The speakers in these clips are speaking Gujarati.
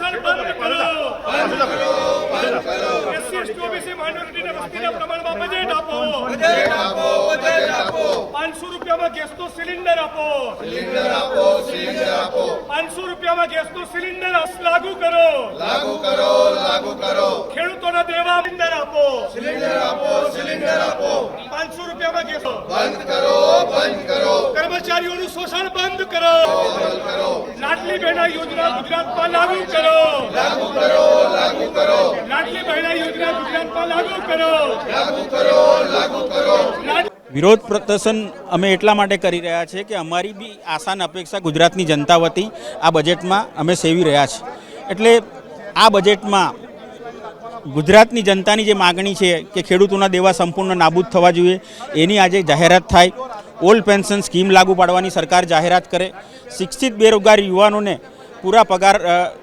શોષણ બંધ કરો. એસસી એસટી ઓબીસી માઇનોરિટીને વસ્તીના પ્રમાણમાં બજેટ આપો. પાંચસો રૂપિયામાં ગેસનો સિલિન્ડર આપો. સિલિન્ડર આપો પાંચસો રૂપિયામાં ગેસનો સિલિન્ડર લાગુ કરો. લાગુ કરો લાગુ કરો. ખેડૂતોના દેવા સિલિન્ડર આપો. સિલિન્ડર આપો સિલિન્ડર આપો પાંચસો રૂપિયામાં ગેસ બંધ કરો બંધ કરો કર્મચારીઓનું શોષણ બંધ કરો લાડલી બહેના યોજના ગુજરાતમાં લાગુ કરો. લાગુ કરો લાગુ કરો. લાડલી બહેના યોજના ગુજરાતમાં લાગુ કરો. લાગુ કરો લાગુ કરો. વિરોધ પ્રદર્શન અમે એટલા માટે કરી રહ્યા છીએ કે અમારી બી આસાન અપેક્ષા ગુજરાતની જનતા વતી આ બજેટમાં અમે સેવી રહ્યા છીએ. એટલે આ બજેટમાં ગુજરાતની જનતાની જે માગણી છે કે ખેડૂતોના દેવા સંપૂર્ણ નાબૂદ થવા જોઈએ એની આજે જાહેરાત થાય. ઓલ્ડ પેન્શન સ્કીમ લાગુ પાડવાની સરકાર જાહેરાત કરે. શિક્ષિત બેરોજગાર યુવાનોને પૂરા પગાર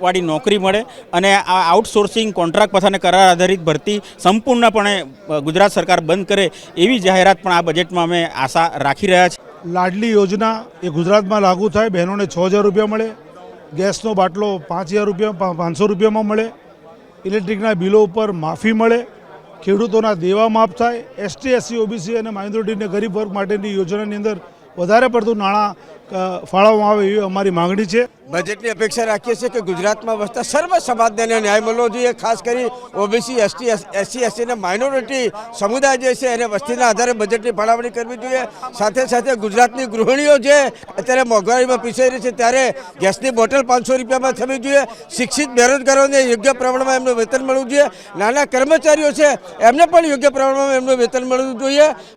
વાળી નોકરી મળે અને આ આઉટસોર્સિંગ કોન્ટ્રાક્ટ પથાને કરાર આધારિત ભરતી સંપૂર્ણપણે ગુજરાત સરકાર બંધ કરે એવી જાહેરાત પણ આ બજેટમાં અમે આશા રાખી રહ્યા છીએ. લાડલી યોજના એ ગુજરાતમાં લાગુ થાય. બહેનોને છ હજાર રૂપિયા મળે. ગેસનો બાટલો પાંચ હજાર રૂપિયા પાંચસો રૂપિયામાં મળે. ઇલેક્ટ્રિકના બિલો ઉપર માફી મળે. ખેડૂતોના દેવા માફ થાય એસટી એસસી ઓબીસી અને માઇનોરિટીને ગરીબ વર્ગ માટેની યોજનાની અંદર વધારે પડતું નાણાં ફાળવવામાં આવે એવી અમારી માંગણી છે. બજેટની અપેક્ષા રાખીએ છીએ કે ગુજરાતમાં વસતા સર્વ સમાજને ન્યાય મળવો જોઈએ ખાસ કરી ઓબીસી, એસટી એસસી, એસટી અને માઇનોરિટી સમુદાય જે છે એને વસ્તીના આધારે બજેટની ફાળવણી કરવી જોઈએ. સાથે સાથે ગુજરાતની ગૃહિણીઓ જે અત્યારે મોંઘવારીમાં પીસાઈ રહી છે ત્યારે ગેસની બોટલ પાંચસો રૂપિયામાં થવી જોઈએ. શિક્ષિત બેરોજગારોને યોગ્ય પ્રમાણમાં એમનું વેતન મળવું જોઈએ. નાના કર્મચારીઓ છે એમને પણ યોગ્ય પ્રમાણમાં એમનું વેતન મળવું જોઈએ.